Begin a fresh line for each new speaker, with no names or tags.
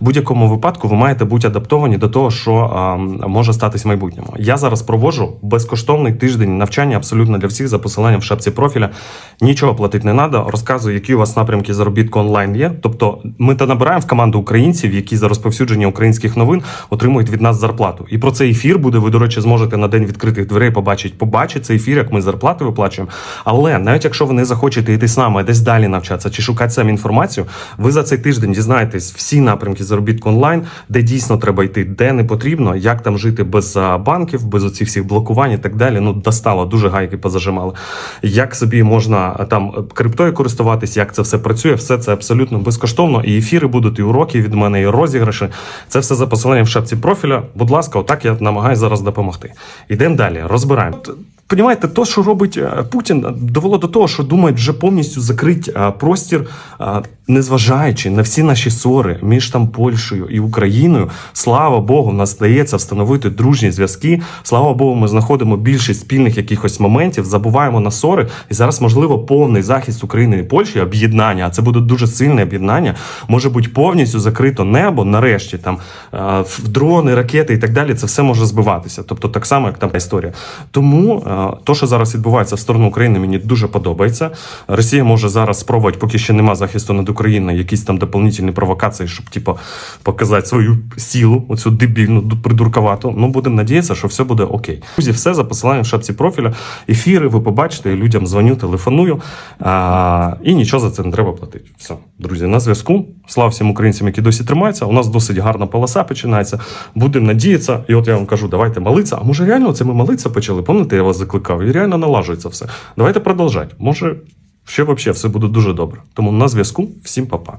В будь-якому випадку ви маєте бути адаптовані до того, що а, може статись в майбутньому. Я зараз проводжу безкоштовний тиждень навчання абсолютно для всіх за посиланням в шапці профіля. Нічого платити не треба. Розказую, які у вас напрямки заробітку онлайн є. Тобто, ми та набираємо в команду українців, які за розповсюдження українських новин отримують від нас зарплату. І про цей ефір буде. Ви, до речі, зможете на день відкритих дверей побачити. Побачити цей ефір, як ми зарплати виплачуємо. Але навіть якщо ви не захочете йти з нами десь далі навчатися чи шукати самі інформацію, ви за цей тиждень дізнаєтесь всі напрямки заробітку онлайн, де дійсно треба йти, де не потрібно, як там жити без банків, без оцих всіх блокувань і так далі. Ну достало дуже гайки позажимали. Як собі можна там криптою користуватись, як це все працює, все це абсолютно безкоштовно. І ефіри будуть, і уроки від мене, і розіграші. Це все за посиланням в шапці профіля. Будь ласка, отак я намагаюся зараз допомогти. Йдемо далі, розбираємо. Понімаєте, то, що робить е, Путін, довело до того, що думають вже повністю закрити е, простір, незважаючи на всі наші ссори між там Польщею і Україною. Слава Богу, в нас вдається встановити дружні зв'язки. Слава Богу, ми знаходимо більшість спільних якихось моментів, забуваємо на ссори. І зараз, можливо, повний захист України і Польщі, об'єднання, а це буде дуже сильне об'єднання. Може бути повністю закрито небо. Нарешті там е, в дрони, ракети і так далі. Це все може збиватися. Тобто, так само, як там історія. Тому е, то, що зараз відбувається в сторону України, мені дуже подобається. Росія може зараз спробувати, поки ще нема захисту над Україною, якісь там дополнительні провокації, щоб типу, показати свою силу, оцю дебільну, ду- Ну, будемо надіятися, що все буде окей. Друзі, все за посиланням в шапці профіля. Ефіри ви побачите, людям дзвоню, телефоную. А, і нічого за це не треба платити. Все, друзі, на зв'язку. Слава всім українцям, які досі тримаються. У нас досить гарна полоса починається. Будемо надіятися. І от я вам кажу, давайте молитися. А може реально це ми молитися почали? Пам'ятаєте, я вас закликав? І реально налажується все. Давайте продовжать. Може, ще взагалі все буде дуже добре. Тому на зв'язку. Всім па-па.